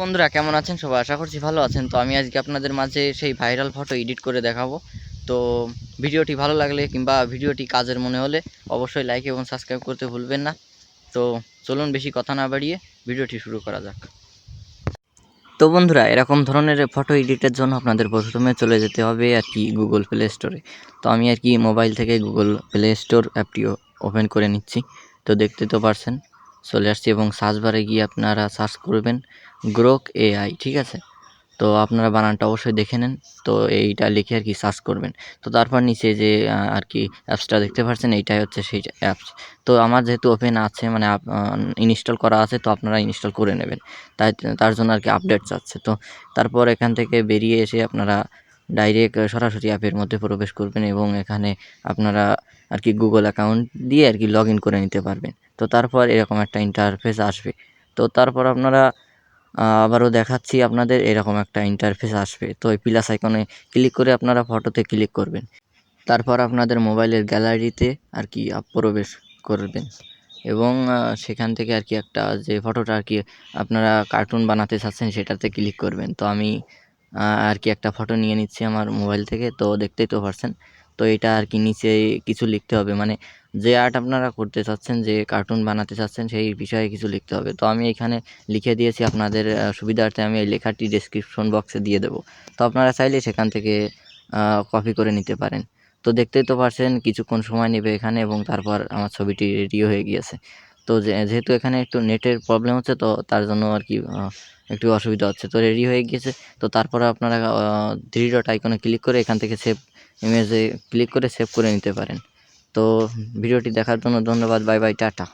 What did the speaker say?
বন্ধুরা, কেমন আছেন? সবাই আশা করছি ভালো আছেন। তো আমি আজকে আপনাদের মাঝে সেই ভাইরাল ফটো এডিট করে দেখাবো। তো ভিডিওটি ভালো লাগলে কিংবা ভিডিওটি কাজের মনে হলে অবশ্যই লাইক এবং সাবস্ক্রাইব করতে ভুলবেন না। তো চলুন বেশি কথা না বাড়িয়ে ভিডিওটি শুরু করা যাক। তো বন্ধুরা, এরকম ধরনের ফটো এডিটের জন্য আপনাদের প্রথমে চলে যেতে হবে আর কি গুগল প্লে স্টোরে তো আমি আর কি মোবাইল থেকে গুগল প্লে স্টোর অ্যাপটি ওপেন করে নিচ্ছি। তো দেখতে তো পারছেন। চলে আসছি এবং সার্চ বারে গিয়ে আপনারা সার্চ করবেন গ্রোক এআই ঠিক আছে? তো আপনারা বানানটা অবশ্যই দেখে নেন। তো এইটা লিখে আর কি সার্চ করবেন। তো তারপর নিচে যে আর কি অ্যাপসটা দেখতে পাচ্ছেন এইটাই হচ্ছে সেই অ্যাপস তো আমার যেহেতু ওপেন আছে মানে ইনস্টল করা আছে, তো আপনারা ইনস্টল করে নেবেন। তাই, তার জন্য আর কি আপডেট চাচ্ছে তো তারপর এখান থেকে বেরিয়ে এসে আপনারা ডাইরেক্ট সরাসরি অ্যাপের মধ্যে প্রবেশ করবেন এবং এখানে আপনারা আর কি গুগল অ্যাকাউন্ট দিয়ে আর কি লগ ইন করে নিতে পারবেন। তো তারপর এরকম একটা ইন্টারফেস আসবে। তো তারপর আপনারা আবারও দেখাচ্ছি আপনাদের এরকম একটা ইন্টারফেস আসবে। তো এই প্লাস আইকনে ক্লিক করে আপনারা ফটোতে ক্লিক করবেন। তারপর আপনাদের মোবাইলের গ্যালারিতে আর কি প্রবেশ করবেন। এবং সেখান থেকে আর কি একটা যে ফটোটা আর কি আপনারা কার্টুন বানাতে চাচ্ছেন সেটাতে ক্লিক করবেন। তো আমি আর কি একটা ফটো নিয়ে নিচ্ছি আমার মোবাইল থেকে, তো দেখতেই তো পারছেন। তো এটা আর কি নিচে কিছু লিখতে হবে মানে যে আর্ট আপনারা করতে চাচ্ছেন, যে কার্টুন বানাতে চাচ্ছেন, সেই বিষয়ে কিছু লিখতে হবে। তো আমি এখানে লিখে দিয়েছি আপনাদের সুবিধার্থে আমি এই লেখাটি ডেসক্রিপশন বক্সে দিয়ে দেবো। তো আপনারা চাইলে সেখান থেকে কপি করে নিতে পারেন। তো দেখতেই তো পারছেন, কিছুক্ষণ সময় নেবে এখানে এবং তারপর আমার ছবিটি রেডি হয়ে গিয়েছে। তো যেহেতু এখানে একটু নেটের প্রবলেম হচ্ছে, তো তার জন্য আর কি একটু অসুবিধা হচ্ছে। তো রেডি হয়ে গিয়েছে। তো তারপরে আপনারা থ্রি ডট আইকনে ক্লিক করে এখান থেকে সেভ ইমেজে ক্লিক করে সেভ করে নিতে পারেন। তো ভিডিওটি দেখার জন্য ধন্যবাদ। Bye bye tata.